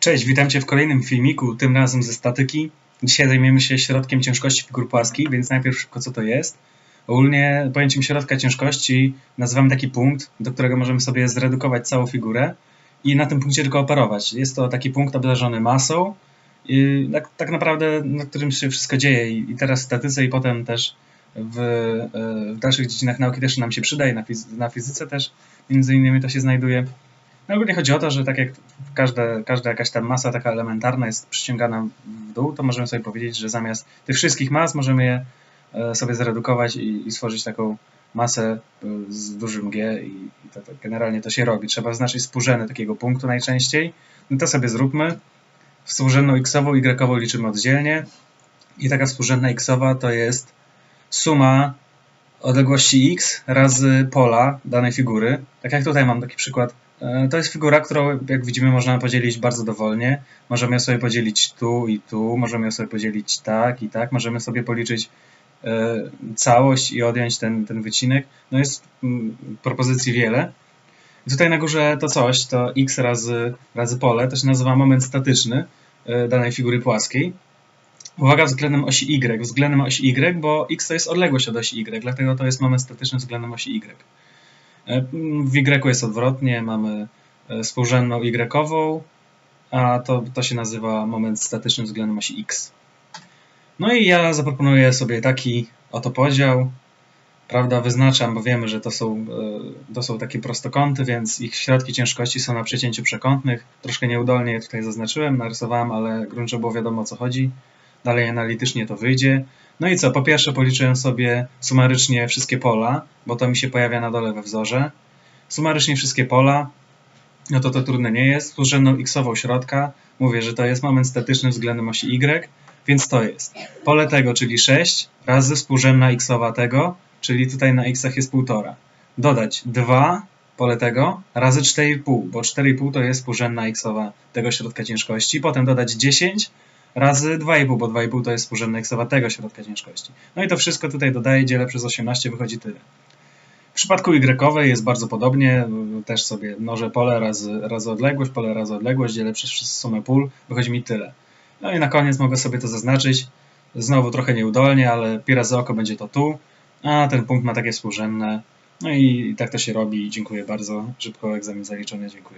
Cześć, witam Cię w kolejnym filmiku, tym razem ze statyki. Dzisiaj zajmiemy się środkiem ciężkości figur płaskich, więc najpierw szybko co to jest. Ogólnie pojęciem środka ciężkości nazywamy taki punkt, do którego możemy sobie zredukować całą figurę i na tym punkcie tylko operować. Jest to taki punkt obdarzony masą, tak, tak naprawdę na którym się wszystko dzieje i, teraz w statyce i potem też w, e, w dalszych dziedzinach nauki też nam się przyda i na, fizy- na fizyce też między innymi to się znajduje. No ogólnie chodzi o to, że tak jak każda, każda jakaś tam masa taka elementarna jest przyciągana w dół, to możemy sobie powiedzieć, że zamiast tych wszystkich mas możemy je e, sobie zredukować i, i stworzyć taką masę e, z dużym G i, to, to generalnie to się robi. Trzeba znaczyć współrzędne takiego punktu najczęściej. No to sobie zróbmy. Współrzędną x-ową, y-ową liczymy oddzielnie i taka współrzędna x-owa to jest suma odległości x razy pola danej figury. Tak jak tutaj mam taki przykład. E, To jest figura, którą jak widzimy można podzielić bardzo dowolnie. Możemy ją sobie podzielić tu i tu, możemy ją sobie podzielić tak i tak, możemy sobie policzyć e, całość i odjąć ten, ten wycinek. No jest mm, propozycji wiele. I tutaj na górze to coś, to x razy, razy pole, to się nazywa moment statyczny e, danej figury płaskiej. Uwaga względem osi y, względem osi y, bo x to jest odległość od osi y, dlatego to jest moment statyczny względem osi y. E, W y jest odwrotnie, mamy e, współrzędną y, a to, to się nazywa moment statyczny względem osi x. No i ja zaproponuję sobie taki oto podział. Prawda, wyznaczam, bo wiemy, że to są, e, to są takie prostokąty, więc ich środki ciężkości są na przecięciu przekątnych. Troszkę nieudolnie je tutaj zaznaczyłem, narysowałem, ale grunt, żeby było wiadomo o co chodzi. Dalej analitycznie to wyjdzie. No i co? Po pierwsze policzyłem sobie sumarycznie wszystkie pola, bo to mi się pojawia na dole we wzorze. Sumarycznie wszystkie pola, no to to trudne nie jest. Współrzędną x-ową środka, mówię, że to jest moment statyczny względem osi y, więc to jest pole tego, czyli 6, razy współrzędna x-owa tego, czyli tutaj na x jest 1,5. Dodać 2 pole tego razy 4,5, bo 4,5 to jest współrzędna x-owa tego środka ciężkości. Potem dodać 10 razy 2,5, bo 2,5 to jest współrzędna x-owa tego środka ciężkości. No i to wszystko tutaj dodaję, dzielę przez 18, wychodzi tyle. W przypadku y jest bardzo podobnie, też sobie mnożę pole razy, razy odległość, pole razy odległość, dzielę przez sumę pól, wychodzi mi tyle. No i na koniec mogę sobie to zaznaczyć, znowu trochę nieudolnie, ale pi razy oko będzie to tu, a ten punkt ma takie współrzędne. No i tak to się robi. Dziękuję bardzo. Szybko egzamin zaliczony. Dziękuję.